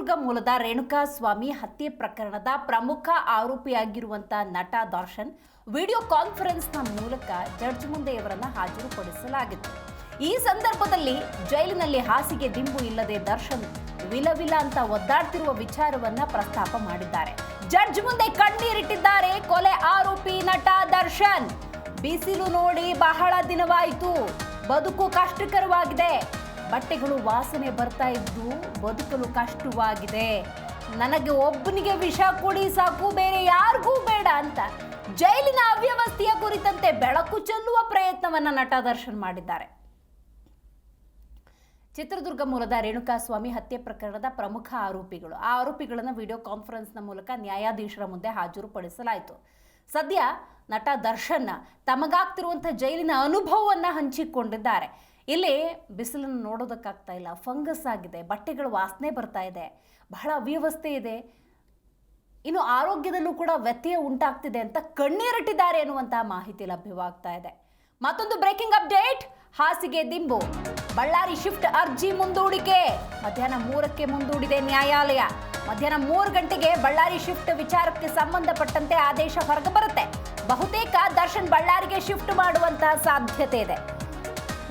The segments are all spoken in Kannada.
ಚಿತ್ರದುರ್ಗ ಮೂಲದ ರೇಣುಕಾ ಸ್ವಾಮಿ ಹತ್ಯೆ ಪ್ರಕರಣದ ಪ್ರಮುಖ ಆರೋಪಿಯಾಗಿರುವಂತ ನಟ ದರ್ಶನ್ ವಿಡಿಯೋ ಕಾನ್ಫರೆನ್ಸ್ನ ಮೂಲಕ ಜಡ್ಜ್ ಮುಂದೆ ಇವರನ್ನ ಹಾಜರುಪಡಿಸಲಾಗಿತ್ತು. ಈ ಸಂದರ್ಭದಲ್ಲಿ ಜೈಲಿನಲ್ಲಿ ಹಾಸಿಗೆ ದಿಂಬು ಇಲ್ಲದೆ ದರ್ಶನ್ ವಿಲವಿಲ ಅಂತ ಒದ್ದಾಡ್ತಿರುವ ವಿಚಾರವನ್ನ ಪ್ರಸ್ತಾಪ ಮಾಡಿದ್ದಾರೆ. ಜಡ್ಜ್ ಮುಂದೆ ಕಣ್ಣೀರಿಟ್ಟಿದ್ದಾರೆ ಕೊಲೆ ಆರೋಪಿ ನಟ ದರ್ಶನ್. ಬಿಸಿಲು ನೋಡಿ ಬಹಳ ದಿನವಾಯಿತು. ಬದುಕು ಕಷ್ಟಕರವಾಗಿದೆ. ಬಟ್ಟೆಗಳು ವಾಸನೆ ಬರ್ತಾ ಇದ್ದು ಬದುಕಲು ಕಷ್ಟವಾಗಿದೆ. ನನಗೆ ಒಬ್ಬನಿಗೆ ವಿಷ ಕೊಡಿ ಸಾಕು, ಬೇರೆ ಯಾರಿಗೂ ಬೇಡ ಅಂತ ಜೈಲಿನ ಅವ್ಯವಸ್ಥೆಯ ಕುರಿತಂತೆ ಬೆಳಕು ಚೆಲ್ಲುವ ಪ್ರಯತ್ನವನ್ನ ನಟ ದರ್ಶನ್ ಮಾಡಿದ್ದಾರೆ. ಚಿತ್ರದುರ್ಗ ಮೂಲದ ರೇಣುಕಾಸ್ವಾಮಿ ಹತ್ಯೆ ಪ್ರಕರಣದ ಪ್ರಮುಖ ಆರೋಪಿಗಳು. ಆ ಆರೋಪಿಗಳನ್ನು ವಿಡಿಯೋ ಕಾನ್ಫರೆನ್ಸ್ನ ಮೂಲಕ ನ್ಯಾಯಾಧೀಶರ ಮುಂದೆ ಹಾಜರುಪಡಿಸಲಾಯಿತು. ಸದ್ಯ ನಟ ದರ್ಶನ್ ತಮಗಾಗ್ತಿರುವಂಥ ಜೈಲಿನ ಅನುಭವವನ್ನು ಹಂಚಿಕೊಂಡಿದ್ದಾರೆ. ಇಲ್ಲಿ ಬಿಸಿಲನ್ನು ನೋಡೋದಕ್ಕಾಗ್ತಾ ಇಲ್ಲ. ಫಂಗಸ್ ಆಗಿದೆ. ಬಟ್ಟೆಗಳು ವಾಸನೆ ಬರ್ತಾ ಇದೆ. ಬಹಳ ಅವ್ಯವಸ್ಥೆ ಇದೆ. ಇನ್ನು ಆರೋಗ್ಯದಲ್ಲೂ ಕೂಡ ವ್ಯತ್ಯಯ ಉಂಟಾಗ್ತಿದೆ ಅಂತ ಕಣ್ಣೀರಿಟ್ಟಿದ್ದಾರೆ ಎನ್ನುವಂತಹ ಮಾಹಿತಿ ಲಭ್ಯವಾಗ್ತಾ ಇದೆ. ಮತ್ತೊಂದು ಬ್ರೇಕಿಂಗ್ ಅಪ್ಡೇಟ್ ಹಾಸಿಗೆ ದಿಂಬು. ಬಳ್ಳಾರಿ ಶಿಫ್ಟ್ ಅರ್ಜಿ ಮುಂದೂಡಿಕೆ. ಮಧ್ಯಾಹ್ನ ಮೂರಕ್ಕೆ ಮುಂದೂಡಿದೆ ನ್ಯಾಯಾಲಯ. ಮಧ್ಯಾಹ್ನ ಮೂರು ಗಂಟೆಗೆ ಬಳ್ಳಾರಿ ಶಿಫ್ಟ್ ವಿಚಾರಕ್ಕೆ ಸಂಬಂಧಪಟ್ಟಂತೆ ಆದೇಶ ಹೊರಗೆ ಬರುತ್ತೆ. ಬಹುತೇಕ ದರ್ಶನ್ ಬಳ್ಳಾರಿಗೆ ಶಿಫ್ಟ್ ಮಾಡುವಂತಹ ಸಾಧ್ಯತೆ ಇದೆ.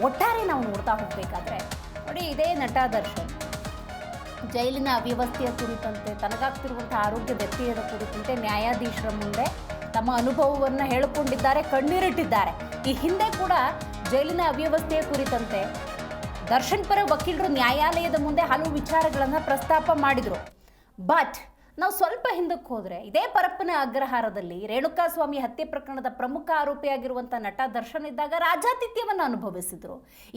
ಒಟ್ಟಾರೆ ನಾವು ನೋಡ್ತಾ ಹೋಗ್ಬೇಕಾದ್ರೆ ನೋಡಿ ಇದೇ ನಟ ದರ್ಶನ್. ಜೈಲಿನ ಅವ್ಯವಸ್ಥೆಯ ಕುರಿತಂತೆ, ತನಗಾಗ್ತಿರುವಂಥ ಆರೋಗ್ಯ ವ್ಯಕ್ತಿಯರ ಕುರಿತಂತೆ ನ್ಯಾಯಾಧೀಶರ ಮುಂದೆ ತಮ್ಮ ಅನುಭವವನ್ನು ಹೇಳಿಕೊಂಡಿದ್ದಾರೆ, ಕಣ್ಣೀರಿಟ್ಟಿದ್ದಾರೆ. ಈ ಹಿಂದೆ ಕೂಡ ಜೈಲಿನ ಅವ್ಯವಸ್ಥೆಯ ಕುರಿತಂತೆ ದರ್ಶನ್ ಪರ ವಕೀಲರು ನ್ಯಾಯಾಲಯದ ಮುಂದೆ ಹಲವು ವಿಚಾರಗಳನ್ನು ಪ್ರಸ್ತಾಪ ಮಾಡಿದರು. ಬಟ್ ನಾವು ಸ್ವಲ್ಪ ಹಿಂದಕ್ಕೆ ಹೋದರೆ ಇದೇ ಪರಪ್ಪನ ಅಗ್ರಹಾರದಲ್ಲಿ ರೇಣುಕಾಸ್ವಾಮಿ ಹತ್ಯೆ ಪ್ರಕರಣದ ಪ್ರಮುಖ ಆರೋಪಿಯಾಗಿರುವಂಥ ನಟ ದರ್ಶನ್ ಇದ್ದಾಗ ರಾಜಾತಿಥ್ಯವನ್ನು ಅನುಭವಿಸಿದ್ರು.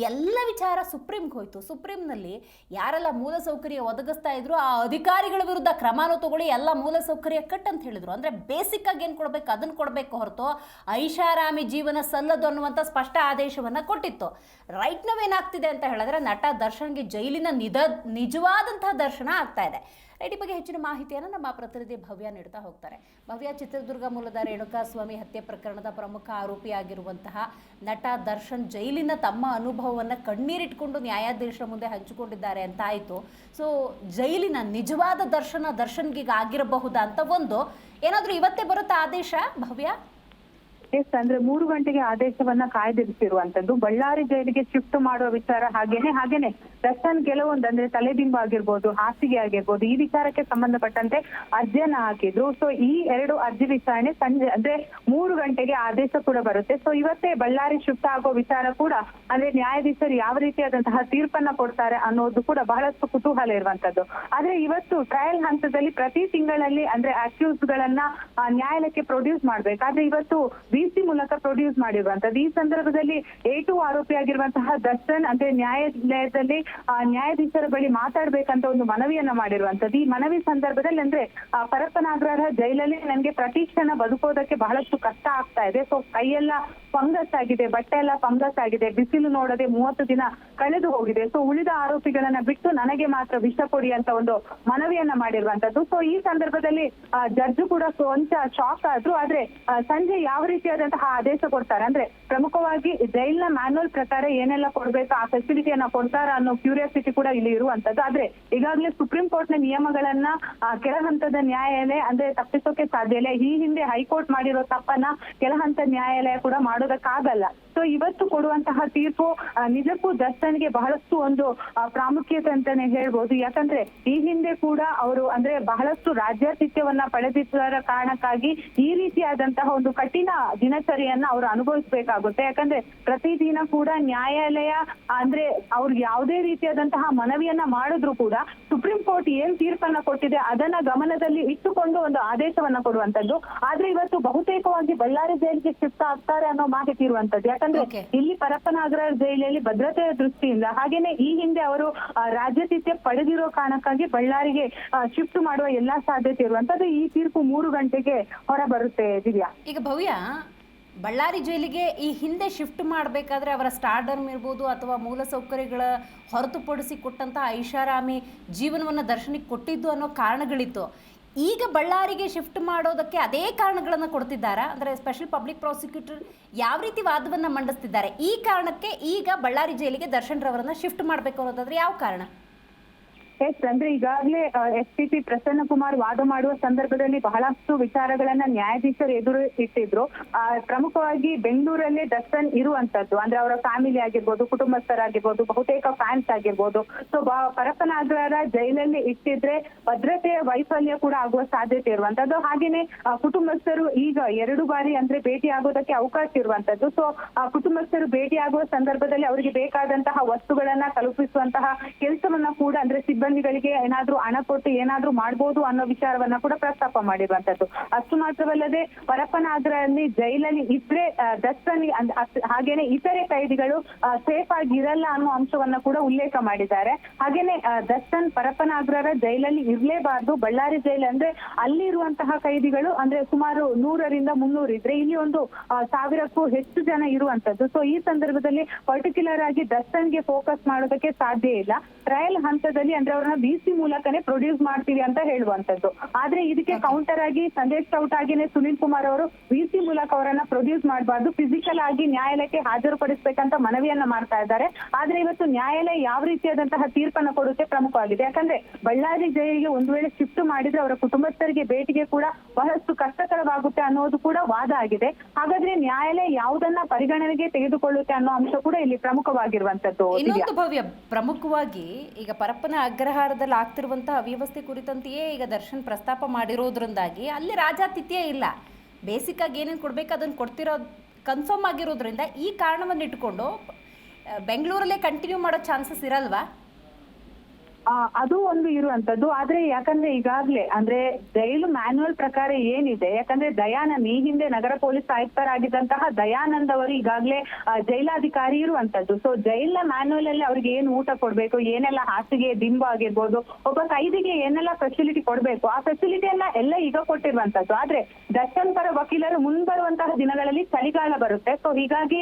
ಎಲ್ಲ ವಿಚಾರ ಸುಪ್ರೀಂಗೆ ಹೋಯಿತು. ಸುಪ್ರೀಂನಲ್ಲಿ ಯಾರೆಲ್ಲ ಮೂಲಸೌಕರ್ಯ ಒದಗಿಸ್ತಾ ಇದ್ರು, ಆ ಅಧಿಕಾರಿಗಳ ವಿರುದ್ಧ ಕ್ರಮಾನು ತಗೊಳ್ಳಿ, ಎಲ್ಲ ಮೂಲಸೌಕರ್ಯ ಕಟ್ ಅಂತ ಹೇಳಿದ್ರು. ಅಂದರೆ ಬೇಸಿಕ್ ಆಗಿ ಏನು ಕೊಡಬೇಕು ಅದನ್ನು ಕೊಡಬೇಕು ಹೊರತು ಐಷಾರಾಮಿ ಜೀವನ ಸಲ್ಲದು ಅನ್ನುವಂಥ ಸ್ಪಷ್ಟ ಆದೇಶವನ್ನು ಕೊಟ್ಟಿತ್ತು. ರೈಟ್ ನಾವೇನಾಗ್ತಿದೆ ಅಂತ ಹೇಳಿದ್ರೆ ನಟ ದರ್ಶನ್ಗೆ ಜೈಲಿನ ನಿಧ ನಿಜವಾದಂತಹ ದರ್ಶನ ಆಗ್ತಾ ಇದೆ. ರೈಟ್ ಬಗ್ಗೆ ಹೆಚ್ಚಿನ ಮಾಹಿತಿಯನ್ನು ನಮ್ಮ ಪ್ರತಿನಿಧಿ ಭವ್ಯ ನೀಡ್ತಾ ಹೋಗ್ತಾರೆ. ಭವ್ಯ, ಚಿತ್ರದುರ್ಗ ಮೂಲದ ರೇಣುಕಾಸ್ವಾಮಿ ಹತ್ಯೆ ಪ್ರಕರಣದ ಪ್ರಮುಖ ಆರೋಪಿಯಾಗಿರುವಂತಹ ನಟ ದರ್ಶನ್ ಜೈಲಿನ ತಮ್ಮ ಅನುಭವವನ್ನು ಕಣ್ಣೀರಿಟ್ಕೊಂಡು ನ್ಯಾಯಾಧೀಶರ ಮುಂದೆ ಹಂಚಿಕೊಂಡಿದ್ದಾರೆ ಅಂತ ಆಯಿತು. ಸೊ ಜೈಲಿನ ನಿಜವಾದ ದರ್ಶನ ದರ್ಶನ್ಗೀಗ ಆಗಿರಬಹುದಾ ಅಂತ ಒಂದು ಏನಾದರೂ ಇವತ್ತೇ ಬರುತ್ತಾ ಆದೇಶ ಭವ್ಯ? ಎಸ್ ಅಂದ್ರೆ ಮೂರು ಗಂಟೆಗೆ ಆದೇಶವನ್ನ ಕಾಯ್ದಿರಿಸಿರುವಂತದ್ದು. ಬಳ್ಳಾರಿ ಜೈಲಿಗೆ ಶಿಫ್ಟ್ ಮಾಡುವ ವಿಚಾರ ಹಾಗೇನೆ ಹಾಗೇನೆ. ರಸ್ತನ್ ಕೆಲವೊಂದು ಅಂದ್ರೆ ತಲೆದಿಂಬು ಆಗಿರ್ಬೋದು, ಹಾಸಿಗೆ ಆಗಿರ್ಬೋದು, ಈ ವಿಚಾರಕ್ಕೆ ಸಂಬಂಧಪಟ್ಟಂತೆ ಅರ್ಜಿಯನ್ನ ಹಾಕಿದ್ರು. ಸೊ ಈ ಎರಡು ಅರ್ಜಿ ವಿಚಾರಣೆ ಸಂಜೆ ಅಂದ್ರೆ ಮೂರು ಗಂಟೆಗೆ ಆದೇಶ ಕೂಡ ಬರುತ್ತೆ. ಸೊ ಇವತ್ತೇ ಬಳ್ಳಾರಿ ಶಿಫ್ಟ್ ಆಗೋ ವಿಚಾರ ಕೂಡ ಅಂದ್ರೆ ನ್ಯಾಯಾಧೀಶರು ಯಾವ ರೀತಿಯಾದಂತಹ ತೀರ್ಪನ್ನ ಕೊಡ್ತಾರೆ ಅನ್ನೋದು ಕೂಡ ಬಹಳಷ್ಟು ಕುತೂಹಲ ಇರುವಂತದ್ದು. ಆದ್ರೆ ಇವತ್ತು ಟ್ರಯಲ್ ಹಂತದಲ್ಲಿ ಪ್ರತಿ ತಿಂಗಳಲ್ಲಿ ಅಂದ್ರೆ ಅಕ್ಯೂಸ್ ಗಳನ್ನ ನ್ಯಾಯಾಲಯಕ್ಕೆ ಪ್ರೊಡ್ಯೂಸ್ ಮಾಡ್ಬೇಕಾದ್ರೆ ಇವತ್ತು ಸಿ ಮೂಲಕ ಪ್ರೊಡ್ಯೂಸ್ ಮಾಡಿರುವಂತದ್ದು. ಈ ಸಂದರ್ಭದಲ್ಲಿ ಎ ಟು ಆರೋಪಿಯಾಗಿರುವಂತಹ ದರ್ಶನ್, ಅಂದ್ರೆ ನ್ಯಾಯಾಲಯದಲ್ಲಿ ನ್ಯಾಯಾಧೀಶರ ಬಳಿ ಮಾತಾಡ್ಬೇಕಂತ ಒಂದು ಮನವಿಯನ್ನ ಮಾಡಿರುವಂತದ್ದು. ಈ ಮನವಿ ಸಂದರ್ಭದಲ್ಲಿ ಅಂದ್ರೆ ಪರಪ್ಪನಾಗ್ರಹ ಜೈಲಲ್ಲಿ ನನಗೆ ಪ್ರತಿ ಕ್ಷಣ ಬದುಕೋದಕ್ಕೆ ಬಹಳಷ್ಟು ಕಷ್ಟ ಆಗ್ತಾ ಇದೆ. ಸೊ ಕೈಯೆಲ್ಲ ಫಂಗಸ್ ಆಗಿದೆ, ಬಟ್ಟೆ ಎಲ್ಲ ಫಂಗಸ್ ಆಗಿದೆ, ಬಿಸಿಲು ನೋಡದೆ ಮೂವತ್ತು ದಿನ ಕಳೆದು ಹೋಗಿದೆ. ಸೊ ಉಳಿದ ಆರೋಪಿಗಳನ್ನ ಬಿಟ್ಟು ನನಗೆ ಮಾತ್ರ ವಿಷ ಕೊಡಿ ಅಂತ ಒಂದು ಮನವಿಯನ್ನ ಮಾಡಿರುವಂತದ್ದು. ಸೊ ಈ ಸಂದರ್ಭದಲ್ಲಿ ಜಡ್ಜ್ ಕೂಡ ಕೊಂಚ ಶಾಕ್ ಆದ್ರು, ಆದ್ರೆ ಸಂಜೆ ಯಾವ ರೀತಿಯಾದಂತಹ ಆದೇಶ ಕೊಡ್ತಾರೆ? ಅಂದ್ರೆ, ಪ್ರಮುಖವಾಗಿ ಜೈಲ್ನ ಮ್ಯಾನುವಲ್ ಪ್ರಕಾರ ಏನೆಲ್ಲ ಕೊಡ್ಬೇಕು, ಆ ಫೆಸಿಲಿಟಿಯನ್ನ ಕೊಡ್ತಾರ ಅನ್ನೋ ಕ್ಯೂರಿಯಾಸಿಟಿ ಕೂಡ ಇಲ್ಲಿ ಇರುವಂತದ್ದು. ಆದ್ರೆ, ಈಗಾಗಲೇ ಸುಪ್ರೀಂ ಕೋರ್ಟ್ನ ನಿಯಮಗಳನ್ನ ಕೆಳ ಹಂತದ ನ್ಯಾಯಾಲಯ, ಅಂದ್ರೆ ತಪ್ಪಿಸೋಕೆ ಸಾಧ್ಯ ಇಲ್ಲ. ಈ ಹಿಂದೆ ಹೈಕೋರ್ಟ್ ಮಾಡಿರೋ ತಪ್ಪನ್ನ ಕೆಲ ಹಂತ ನ್ಯಾಯಾಲಯ ಕೂಡ ಮಾಡೋದಕ್ಕಾಗಲ್ಲ ಸೊ ಇವತ್ತು ಕೊಡುವಂತಹ ತೀರ್ಪು ನಿಜಕ್ಕೂ ದರ್ಶನ್ಗೆ ಬಹಳಷ್ಟು ಒಂದು ಪ್ರಾಮುಖ್ಯತೆ ಅಂತಾನೆ ಹೇಳ್ಬೋದು. ಯಾಕಂದ್ರೆ ಈ ಹಿಂದೆ ಕೂಡ ಅವರು ಅಂದ್ರೆ ಬಹಳಷ್ಟು ರಾಜ್ಯಾತಿಥ್ಯವನ್ನ ಪಡೆದಿದ್ದರ ಕಾರಣಕ್ಕಾಗಿ ಈ ರೀತಿಯಾದಂತಹ ಒಂದು ಕಠಿಣ ದಿನಚರಿಯನ್ನ ಅವರು ಅನುಭವಿಸಬೇಕಾಗುತ್ತೆ. ಯಾಕಂದ್ರೆ ಪ್ರತಿದಿನ ಕೂಡ ನ್ಯಾಯಾಲಯ, ಅಂದ್ರೆ ಅವ್ರಿಗೆ ಯಾವುದೇ ರೀತಿಯಾದಂತಹ ಮನವಿಯನ್ನ ಮಾಡಿದ್ರು ಕೂಡ ಸುಪ್ರೀಂ ಕೋರ್ಟ್ ಏನ್ ತೀರ್ಪನ್ನ ಕೊಟ್ಟಿದೆ ಅದನ್ನ ಗಮನದಲ್ಲಿ ಇಟ್ಟುಕೊಂಡು ಒಂದು ಆದೇಶವನ್ನ ಕೊಡುವಂತದ್ದು ಆದ್ರೆ ಇವತ್ತು ಬಹುತೇಕವಾಗಿ ಬಳ್ಳಾರಿ ಜೈಲಿಗೆ ಶಿಫ್ಟ್ ಆಗ್ತಾರೆ ಅನ್ನೋ ಮಾಹಿತಿ ಇರುವಂತದ್ದು ಯಾಕಂದ್ರೆ. ಇಲ್ಲಿ ಪರಪ್ಪನಾಗರ ಜೈಲಲ್ಲಿ ಭದ್ರತೆಯ ದೃಷ್ಟಿಯಿಂದ ಹಾಗೇನೆ ಈ ಹಿಂದೆ ಅವರು ರಾಜ್ಯತಿಥ್ಯ ಪಡೆದಿರೋ ಕಾರಣಕ್ಕಾಗಿ ಬಳ್ಳಾರಿಗೆ ಶಿಫ್ಟ್ ಮಾಡುವ ಎಲ್ಲಾ ಸಾಧ್ಯತೆ ಇರುವಂತದ್ದು ಈ ತೀರ್ಪು ಮೂರು ಗಂಟೆಗೆ ಹೊರ ಬರುತ್ತೆ ದಿವ್ಯಾ ಈಗ ಭವ್ಯ ಬಳ್ಳಾರಿ ಜೈಲಿಗೆ ಈ ಹಿಂದೆ ಶಿಫ್ಟ್ ಮಾಡಬೇಕಾದ್ರೆ ಅವರ ಸ್ಟಾರ್ಡರ್ಮ್ ಇರ್ಬೋದು ಅಥವಾ ಮೂಲಸೌಕರ್ಯಗಳ ಹೊರತುಪಡಿಸಿ ಕೊಟ್ಟಂತಹ ಐಷಾರಾಮಿ ಜೀವನವನ್ನು ದರ್ಶನಕ್ಕೆ ಕೊಟ್ಟಿದ್ದು ಅನ್ನೋ ಕಾರಣಗಳಿತ್ತು ಈಗ ಬಳ್ಳಾರಿಗೆ ಶಿಫ್ಟ್ ಮಾಡೋದಕ್ಕೆ ಅದೇ ಕಾರಣಗಳನ್ನು ಕೊಡ್ತಿದ್ದಾರಾ? ಅಂದರೆ ಸ್ಪೆಷಲ್ ಪಬ್ಲಿಕ್ ಪ್ರಾಸಿಕ್ಯೂಟರ್ ಯಾವ ರೀತಿ ವಾದವನ್ನು ಮಂಡಿಸ್ತಿದ್ದಾರೆ? ಈ ಕಾರಣಕ್ಕೆ ಈಗ ಬಳ್ಳಾರಿ ಜೈಲಿಗೆ ದರ್ಶನ್ ರವರನ್ನ ಶಿಫ್ಟ್ ಮಾಡಬೇಕು ಅನ್ನೋದಾದ್ರೆ ಯಾವ ಕಾರಣ? ಎಸ್ ಅಂದ್ರೆ ಈಗಾಗಲೇ S P P Prasanna Kumar ವಾದ ಮಾಡುವ ಸಂದರ್ಭದಲ್ಲಿ ಬಹಳಷ್ಟು ವಿಚಾರಗಳನ್ನ ನ್ಯಾಯಾಧೀಶರು ಎದುರು ಇಟ್ಟಿದ್ರು. ಪ್ರಮುಖವಾಗಿ ಬೆಂಗಳೂರಲ್ಲೇ ದರ್ಶನ್ ಇರುವಂತದ್ದು. ಅಂದ್ರೆ ಅವರ ಫ್ಯಾಮಿಲಿ ಆಗಿರ್ಬೋದು, ಕುಟುಂಬಸ್ಥರಾಗಿರ್ಬೋದು, ಬಹುತೇಕ ಫ್ಯಾನ್ಸ್ ಆಗಿರ್ಬೋದು. ಸೊ ಪರಪನಾಗ್ರಹರ ಜೈಲಲ್ಲಿ ಇಟ್ಟಿದ್ರೆ ಭದ್ರತೆಯ ವೈಫಲ್ಯ ಕೂಡ ಆಗುವ ಸಾಧ್ಯತೆ ಇರುವಂತದ್ದು. ಹಾಗೇನೆ ಕುಟುಂಬಸ್ಥರು ಈಗ ಎರಡು ಬಾರಿ ಅಂದ್ರೆ ಭೇಟಿ ಆಗೋದಕ್ಕೆ ಅವಕಾಶ ಇರುವಂತದ್ದು. ಸೊ ಕುಟುಂಬಸ್ಥರು ಭೇಟಿ ಆಗುವ ಸಂದರ್ಭದಲ್ಲಿ ಅವರಿಗೆ ಬೇಕಾದಂತಹ ವಸ್ತುಗಳನ್ನ ತಲುಪಿಸುವಂತಹ ಕೆಲಸವನ್ನ ಕೂಡ ಅಂದ್ರೆ ಸಿಬ್ಬಂದಿಗಳಿಗೆ ಏನಾದ್ರೂ ಹಣ ಕೊಟ್ಟು ಏನಾದ್ರೂ ಮಾಡ್ಬೋದು ಅನ್ನೋ ವಿಚಾರವನ್ನ ಕೂಡ ಪ್ರಸ್ತಾಪ ಮಾಡಿರುವಂತದ್ದು. ಅಷ್ಟು ಮಾತ್ರವಲ್ಲದೆ ಪರಪ್ಪನಾಗ್ರಲ್ಲಿ ಜೈಲಲ್ಲಿ ಇದ್ರೆ ದಸ್ತನಿ ಹಾಗೇನೆ ಇತರೆ ಕೈದಿಗಳು ಸೇಫ್ ಆಗಿ ಇರಲ್ಲ ಅನ್ನೋ ಅಂಶವನ್ನ ಕೂಡ ಉಲ್ಲೇಖ ಮಾಡಿದ್ದಾರೆ. ಹಾಗೇನೆ ದಸ್ತನ್ ಪರಪ್ಪನ ಪರಪ್ಪನಾಗ್ರರ ಜೈಲಲ್ಲಿ ಇರ್ಲೇಬಾರ್ದು. ಬಳ್ಳಾರಿ ಜೈಲ್ ಅಂದ್ರೆ ಅಲ್ಲಿರುವಂತಹ ಕೈದಿಗಳು, ಅಂದ್ರೆ ಸುಮಾರು ನೂರರಿಂದ ಮುನ್ನೂರು ಇದ್ರೆ ಇಲ್ಲಿ ಒಂದು ಸಾವಿರಕ್ಕೂ ಹೆಚ್ಚು ಜನ ಇರುವಂತದ್ದು. ಸೊ ಈ ಸಂದರ್ಭದಲ್ಲಿ ಪರ್ಟಿಕ್ಯುಲರ್ ಆಗಿ ದರ್ಶನ್ಗೆ ಫೋಕಸ್ ಮಾಡೋದಕ್ಕೆ ಸಾಧ್ಯ ಇಲ್ಲ. ಟ್ರಯಲ್ ಹಂತದಲ್ಲಿ ಅಂದ್ರೆ ಅವ್ರನ್ನ ಬಿಸಿ ಮೂಲಕನೇ ಪ್ರೊಡ್ಯೂಸ್ ಮಾಡ್ತೀವಿ ಅಂತ ಹೇಳುವಂತದ್ದು ಆದ್ರೆ ಇದಕ್ಕೆ ಕೌಂಟರ್ ಆಗಿ ಸಂದೇಶ್ ಚೌಟ್ ಆಗಿನೇ ಸುನಿಲ್ ಕುಮಾರ್ ಅವರು ಬಿಸಿ ಮೂಲಕ ಅವರನ್ನ ಪ್ರೊಡ್ಯೂಸ್ ಮಾಡಬಾರ್ದು ಫಿಸಿಕಲ್ ಆಗಿ ನ್ಯಾಯಾಲಯಕ್ಕೆ ಹಾಜರುಪಡಿಸಬೇಕಂತ ಮನವಿಯನ್ನ ಮಾಡ್ತಾ ಇದ್ದಾರೆ. ಆದ್ರೆ ಇವತ್ತು ನ್ಯಾಯಾಲಯ ಯಾವ ರೀತಿಯಾದಂತಹ ತೀರ್ಪನ್ನ ಕೊಡುತ್ತೆ ಪ್ರಮುಖವಾಗಿದೆ. ಯಾಕಂದ್ರೆ ಬಳ್ಳಾರಿ ಜೈಲಿಗೆ ಒಂದು ವೇಳೆ ಶಿಫ್ಟ್ ಮಾಡಿದ್ರೆ ಅವರ ಕುಟುಂಬಸ್ಥರಿಗೆ ಭೇಟಿಗೆ ಕೂಡ ಬಹಳಷ್ಟು ಕಷ್ಟಕರವಾಗುತ್ತೆ ಅನ್ನೋದು ಕೂಡ ವಾದ ಆಗಿದೆ. ಹಾಗಾದ್ರೆ ನ್ಯಾಯಾಲಯ ಯಾವುದನ್ನ ಪರಿಗಣನೆಗೆ ತೆಗೆದುಕೊಳ್ಳುತ್ತೆ ಅನ್ನೋ ಅಂಶ ಕೂಡ ಇಲ್ಲಿ ಪ್ರಮುಖವಾಗಿರುವಂತದ್ದು ಭವ್ಯ ಪ್ರಮುಖವಾಗಿ ಈಗ ಪರಪ್ಪನ ಅಗ್ರಹಾರದಲ್ಲಿ ಆಗ್ತಿರುವಂತಹ ಅವ್ಯವಸ್ಥೆ ಕುರಿತಂತೆಯೇ ಈಗ ದರ್ಶನ್ ಪ್ರಸ್ತಾಪ ಮಾಡಿರೋದ್ರಿಂದಾಗಿ ಅಲ್ಲಿ ರಾಜಾತಿಥ್ಯ ಇಲ್ಲ. ಬೇಸಿಕ್ ಆಗಿ ಏನೇನು ಕೊಡ್ಬೇಕು ಅದನ್ನು ಕೊಡ್ತಿರೋ ಕನ್ಫರ್ಮ್ ಆಗಿರೋದ್ರಿಂದ ಈ ಕಾರಣವನ್ನು ಇಟ್ಕೊಂಡು ಬೆಂಗಳೂರಲ್ಲೇ ಕಂಟಿನ್ಯೂ ಮಾಡೋ ಚಾನ್ಸಸ್ ಇರಲ್ವಾ? ಅದು ಒಂದು ಇರುವಂತದ್ದು. ಆದ್ರೆ ಯಾಕಂದ್ರೆ ಈಗಾಗ್ಲೇ, ಅಂದ್ರೆ ಜೈಲು ಮ್ಯಾನ್ಯುವಲ್ ಪ್ರಕಾರ ಏನಿದೆ, ಯಾಕಂದ್ರೆ ದಯಾನಂದ್, ಈ ಹಿಂದೆ ನಗರ ಪೊಲೀಸ್ ಆಯುಕ್ತರಾಗಿದ್ದಂತಹ ದಯಾನಂದ್ ಅವರು ಈಗಾಗ್ಲೇ ಜೈಲಾಧಿಕಾರಿ ಇರುವಂತದ್ದು. ಸೊ ಜೈಲ್ನ ಮ್ಯಾನ್ಯುವಲ್ ಅಲ್ಲಿ ಅವ್ರಿಗೆ ಏನು ಊಟ ಕೊಡ್ಬೇಕು, ಏನೆಲ್ಲ ಹಾಸಿಗೆ, ದಿಂಬು ಆಗಿರ್ಬೋದು, ಒಬ್ಬ ಕೈದಿಗೆ ಏನೆಲ್ಲ ಫೆಸಿಲಿಟಿ ಕೊಡ್ಬೇಕು, ಆ ಫೆಸಿಲಿಟಿ ಎಲ್ಲ ಈಗ ಕೊಟ್ಟಿರುವಂತದ್ದು. ಆದ್ರೆ ದರ್ಶನ್ ಪರ ವಕೀಲರು ಮುಂಬರುವಂತಹ ದಿನಗಳಲ್ಲಿ ಚಳಿಗಾಲ ಬರುತ್ತೆ. ಸೊ ಹೀಗಾಗಿ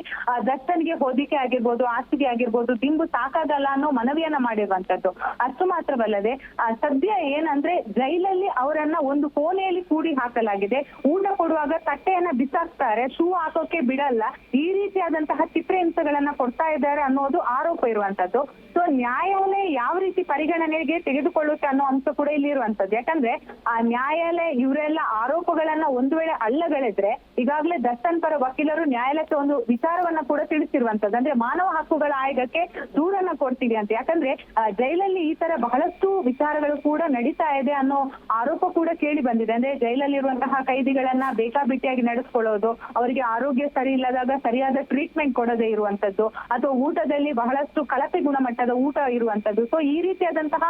ದರ್ಶನ್ಗೆ ಹೊದಿಕೆ ಆಗಿರ್ಬೋದು, ಹಾಸಿಗೆ ಆಗಿರ್ಬೋದು, ದಿಂಬು ಸಾಕಾಗಲ್ಲ ಅನ್ನೋ ಮನವಿಯನ್ನ ಮಾಡಿರುವಂತದ್ದು. ಅಷ್ಟು ಮಾತ್ರವಲ್ಲದೆ ಸದ್ಯ ಏನಂದ್ರೆ ಜೈಲಲ್ಲಿ ಅವರನ್ನ ಒಂದು ಕೋಣೆಯಲ್ಲಿ ಕೂಡಿ ಹಾಕಲಾಗಿದೆ. ಊಟ ಕೊಡುವಾಗ ತಟ್ಟೆಯನ್ನ ಬಿಸಾಕ್ತಾರೆ, ಶೂ ಹಾಕೋಕೆ ಬಿಡಲ್ಲ. ಈ ರೀತಿಯಾದಂತಹ ಚಿತ್ರಹಿಂಸೆಗಳನ್ನ ಕೊಡ್ತಾ ಇದ್ದಾರೆ ಅನ್ನೋದು ಆರೋಪ ಇರುವಂತದ್ದು. ಸೊ ನ್ಯಾಯಾಲಯ ಯಾವ ರೀತಿ ಪರಿಗಣನೆಗೆ ತೆಗೆದುಕೊಳ್ಳುತ್ತೆ ಅನ್ನೋ ಅಂಶ ಕೂಡ ಇಲ್ಲಿ ಇರುವಂತದ್ದು. ಯಾಕಂದ್ರೆ, ಆ ನ್ಯಾಯಾಲಯ ಇವರೆಲ್ಲ ಆರೋಪಗಳನ್ನ ಒಂದು ವೇಳೆ ಅಲ್ಲಗಳಿದ್ರೆ, ಈಗಾಗಲೇ ದರ್ಶನ್ ಪರ ವಕೀಲರು ನ್ಯಾಯಾಲಯಕ್ಕೆ ಒಂದು ವಿಚಾರವನ್ನ ಕೂಡ ತಿಳಿಸಿರುವಂತದ್ದು. ಅಂದ್ರೆ ಮಾನವ ಹಕ್ಕುಗಳ ಆಯೋಗಕ್ಕೆ ದೂರನ್ನ ಕೊಡ್ತೀವಿ ಅಂತ. ಯಾಕಂದ್ರೆ ಜೈಲಲ್ಲಿ ಈ ತರ ಬಹಳಷ್ಟು ವಿಚಾರಗಳು ಕೂಡ ನಡೀತಾ ಇದೆ ಅನ್ನೋ ಆರೋಪ ಕೂಡ ಕೇಳಿ ಬಂದಿದೆ. ಅಂದ್ರೆ ಜೈಲಲ್ಲಿರುವಂತಹ ಕೈದಿಗಳನ್ನ ಬೇಕಾಬಿಟ್ಟಿಯಾಗಿ ನಡೆಸ್ಕೊಳ್ಳೋದು, ಅವರಿಗೆ ಆರೋಗ್ಯ ಸರಿ ಇಲ್ಲದಾಗ ಸರಿಯಾದ ಟ್ರೀಟ್ಮೆಂಟ್ ಕೊಡದೇ ಇರುವಂತದ್ದು, ಅಥವಾ ಊಟದಲ್ಲಿ ಬಹಳಷ್ಟು ಕಳಪೆ ಗುಣಮಟ್ಟದ ಊಟ ಇರುವಂತದ್ದು. ಸೊ ಈ ರೀತಿಯಾದಂತಹ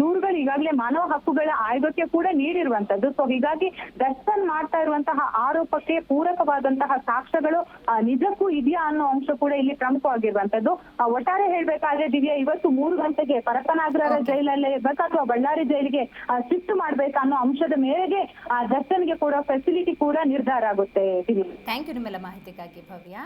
ದೂರುಗಳು ಈಗಾಗಲೇ ಮಾನವ ಹಕ್ಕುಗಳ ಆಯೋಗಕ್ಕೆ ಕೂಡ ನೀಡಿರುವಂತದ್ದು. ಸೊ ಹೀಗಾಗಿ ದರ್ಶನ್ ಮಾಡ್ತಾ ಇರುವಂತಹ ಆರೋಪಕ್ಕೆ ಪೂರಕವಾದಂತಹ ಸಾಕ್ಷ್ಯಗಳು ನಿಜಕ್ಕೂ ಇದೆಯಾ ಅನ್ನೋ ಅಂಶ ಕೂಡ ಇಲ್ಲಿ ಪ್ರಮುಖವಾಗಿರುವಂತದ್ದು. ಒಟ್ಟಾರೆ ಹೇಳ್ಬೇಕಾದ್ರೆ ದಿವ್ಯಾ, ಇವತ್ತು ಮೂರು ಗಂಟೆಗೆ ಪರಪನಾಗ್ರಹರ ಜೈಲಲ್ಲೇ ಇರ್ಬೇಕು ಅಥವಾ ಬಳ್ಳಾರಿ ಜೈಲಿಗೆ ಶಿಫ್ಟ್ ಮಾಡ್ಬೇಕು ಅನ್ನೋ ಅಂಶದ ಮೇರೆಗೆ ಆ, ದರ್ಶನ್ಗೆ ಕೂಡ ಫೆಸಿಲಿಟಿ ಕೂಡ ನಿರ್ಧಾರ ಆಗುತ್ತೆ. ಥ್ಯಾಂಕ್ ಯು ನಿಮ್ಮೆಲ್ಲ ಮಾಹಿತಿಗಾಗಿ ಭವ್ಯ.